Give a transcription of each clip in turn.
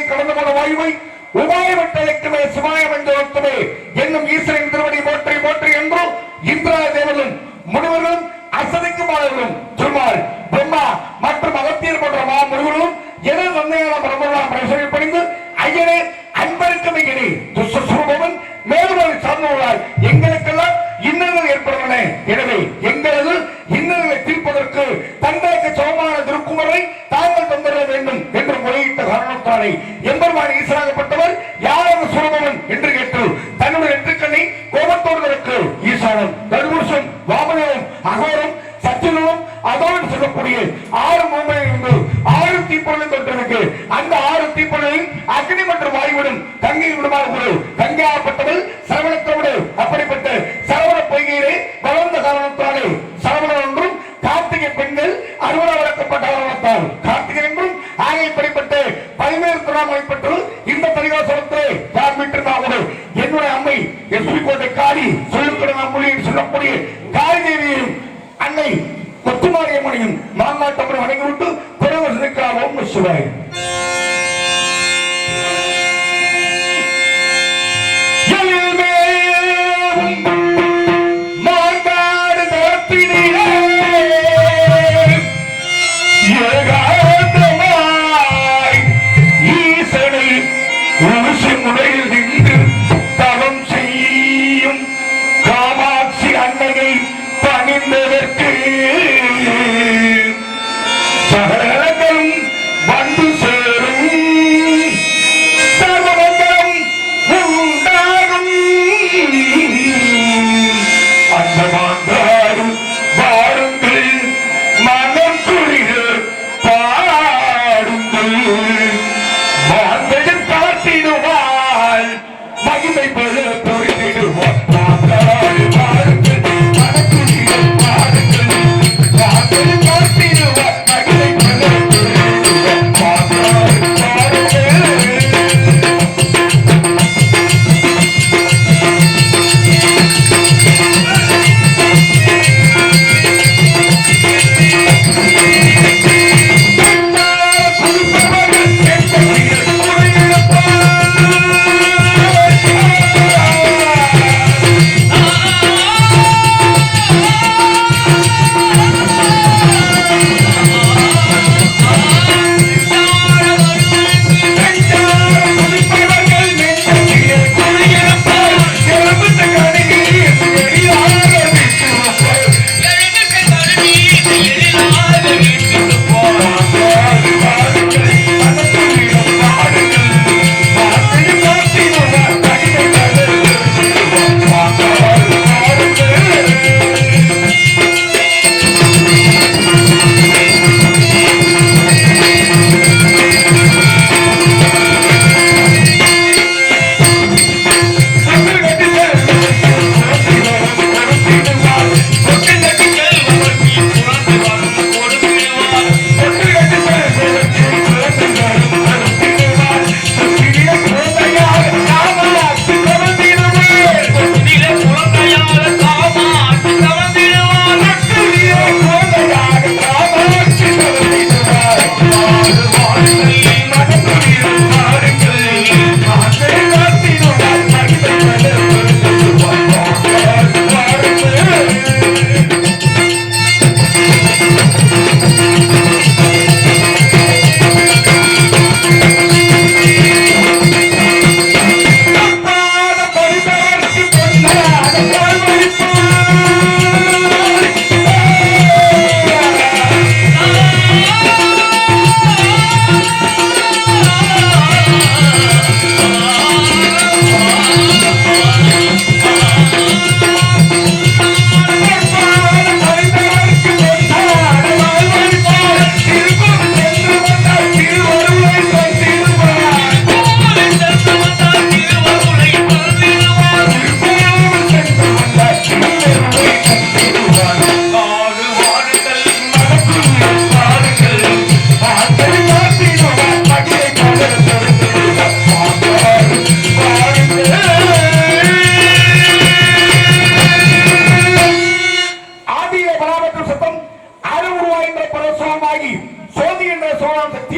கடந்து போன வாயுவை உபாய வட்டலுக்குமே சுபாயம் என்று ஒத்துமே mais eu. பணிந்ததற்கு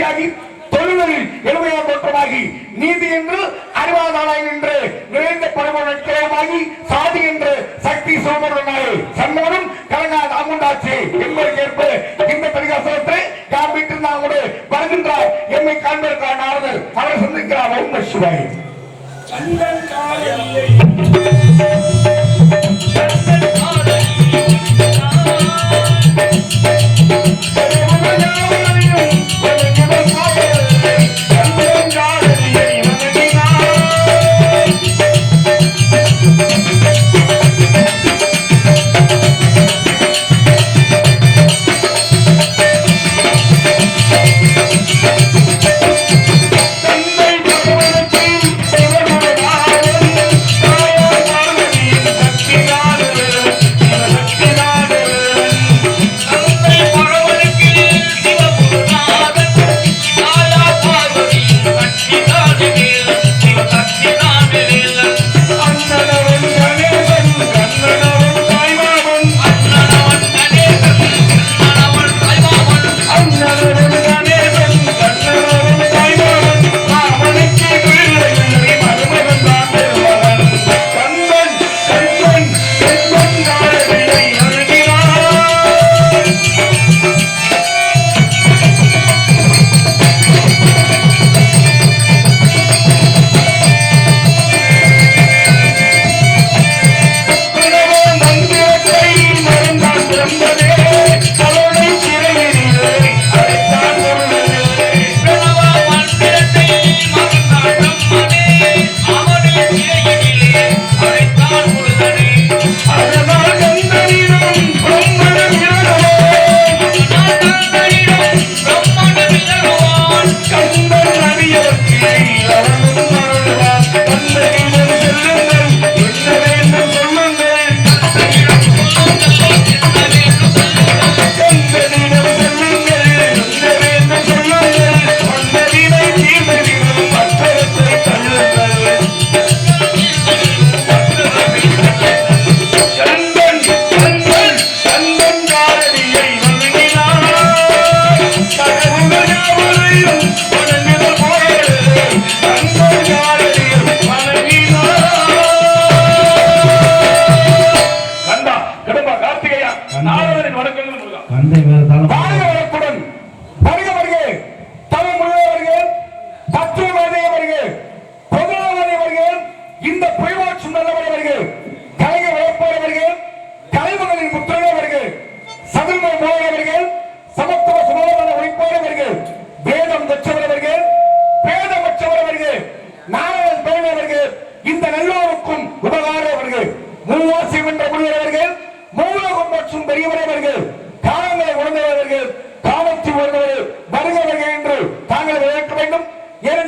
நீதியாகி தொழுதலில் எளிமையார் ஒன்றமாகி நீதி என்று அறிவாதானாய் என்று நிறைந்த பரமன் சாதி என்று சக்தி சோமனாய் சன்மானம் கலங்கா நாமுண்டாச்சு என்பதற்கு ஏற்ப இந்த பரிகாசத்தை யார் வீட்டு நாமோடு வருகின்றார். எம்மை காண்பதற்கான ஆறுதல் அவர் சந்திக்கிறார் ஓம் சிவாய் கண்டன் காலையில்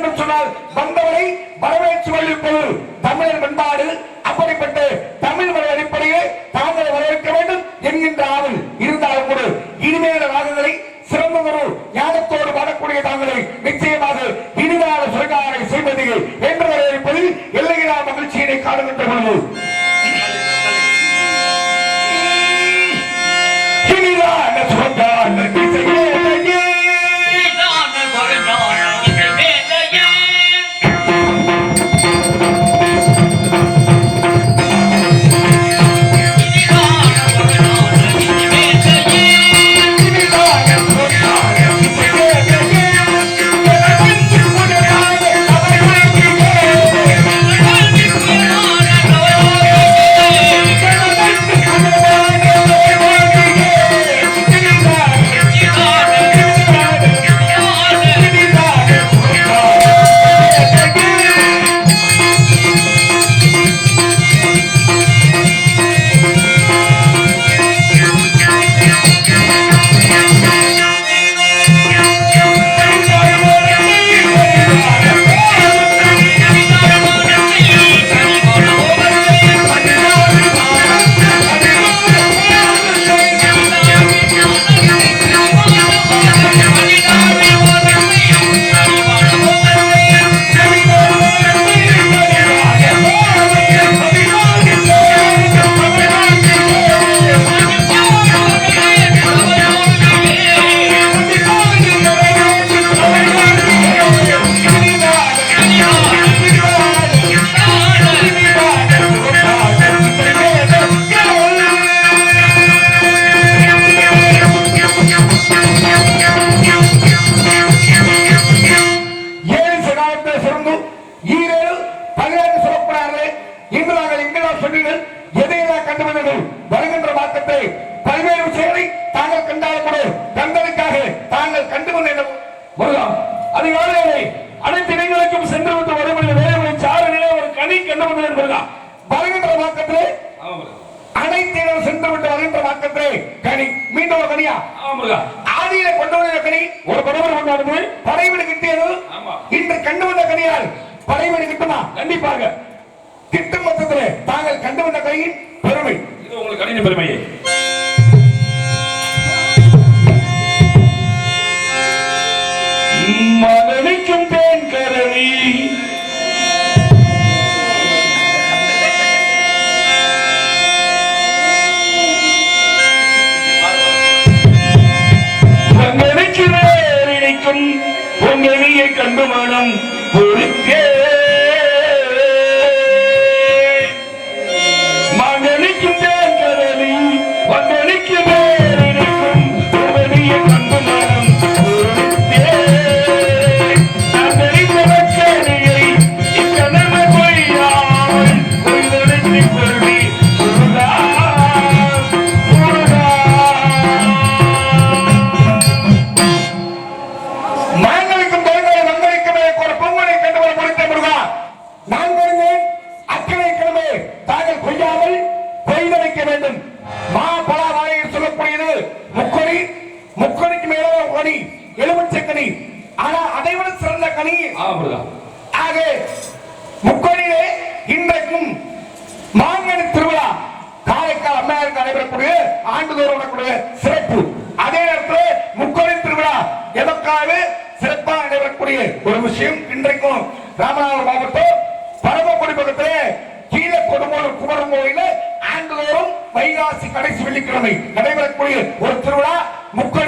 என்று சொன்னால் வந்தவரை வரவேற்று வழிப்பது தமிழர் பண்பாடு அப்படிப்பட்ட தமிழ் மொழி அடிப்படையே தாங்கள் வரவேற்க வேண்டும் என்கின்ற ஆவல் இருந்தாலும் கூட இனிமேல ராகங்களை சிறந்த ஒரு ஞானத்தோடு பாடக்கூடிய தாங்களை நிச்சயமாக இனிதான சுரகாரை செய்வது என்று வரவேற்பதில் எல்லையிலா மகிழ்ச்சியினை காணுகின்ற பொழுது. இனிதான சுரகான திசையே திசையே தனியார் படைமணி திட்டமா கண்டிப்பாக. திட்டம் மொத்தத்தில் தாங்கள் கண்டு வந்த கையின் பெருமை. இது உங்களுக்கு கணினி பெருமையே. மரணிக்கும் தேன் கரணி. கண்டு மனம் பொறுக்கே. மகனுக்கும் பேரலி மகனுக்கு பேரணிக்கும் அவனிய கண்டு மனம் பொறுத்தே. பொய்யாமல் கொள்ளடித்து கொள்ளும் వృద్ధుడా ముక్కులు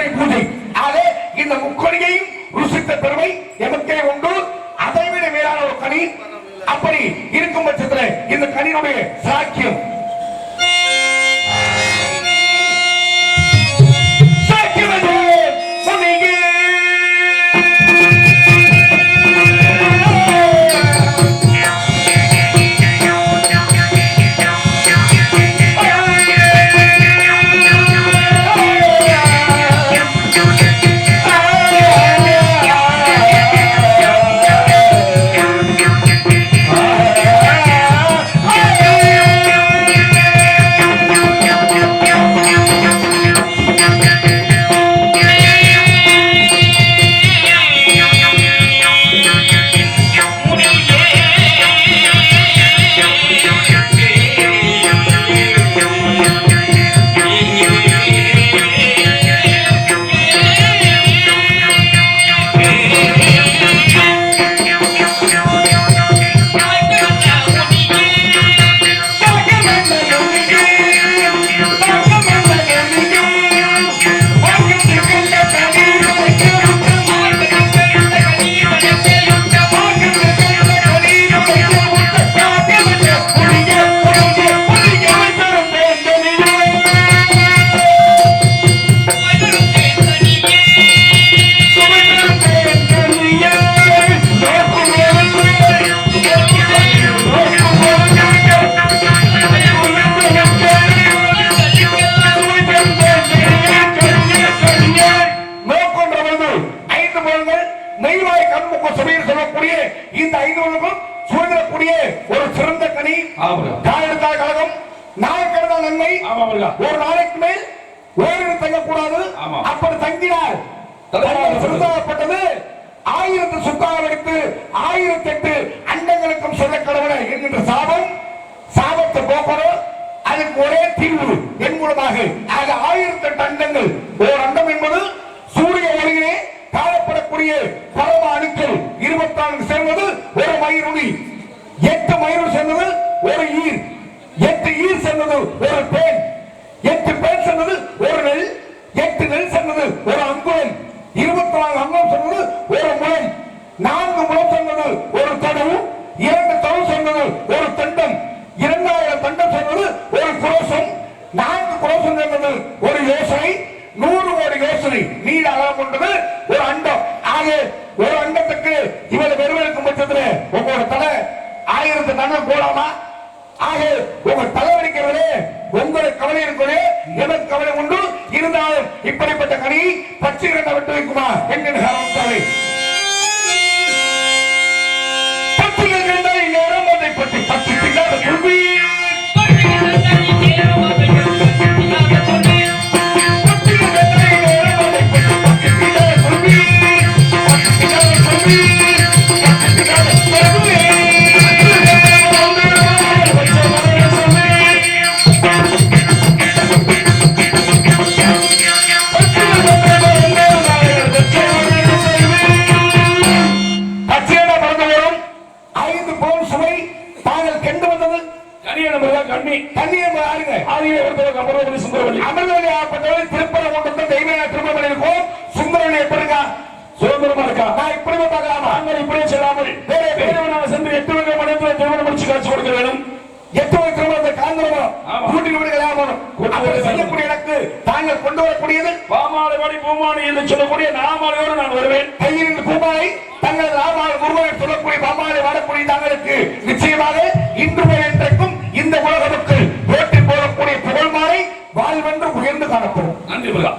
இன்று என்றைக்கும் இந்த உலகத்துக்கு வேட்டி போடக்கூடிய புகழ்மாரை வாழ்வென்று உயர்ந்து காணப்படும். நன்றி முருகா.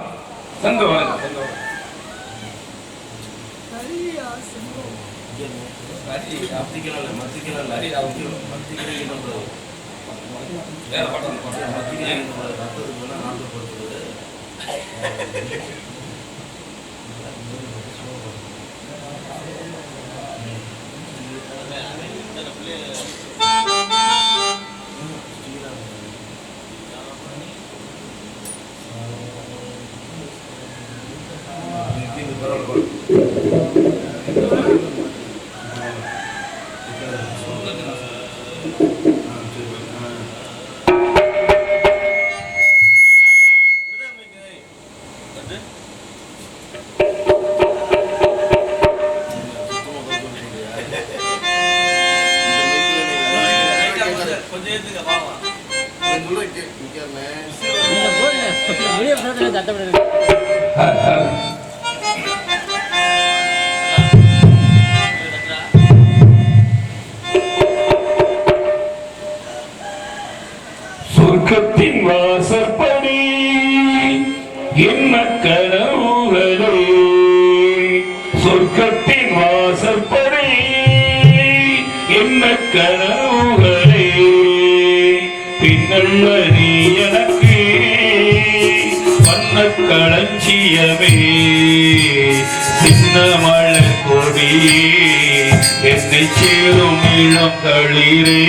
சந்தோஷம் வேற பட்டம் பட்டம் மத்திய நாட்டுப்படுத்துறது Gracias. மண கொடியே என்னை சேரும் இளம் தளிரே.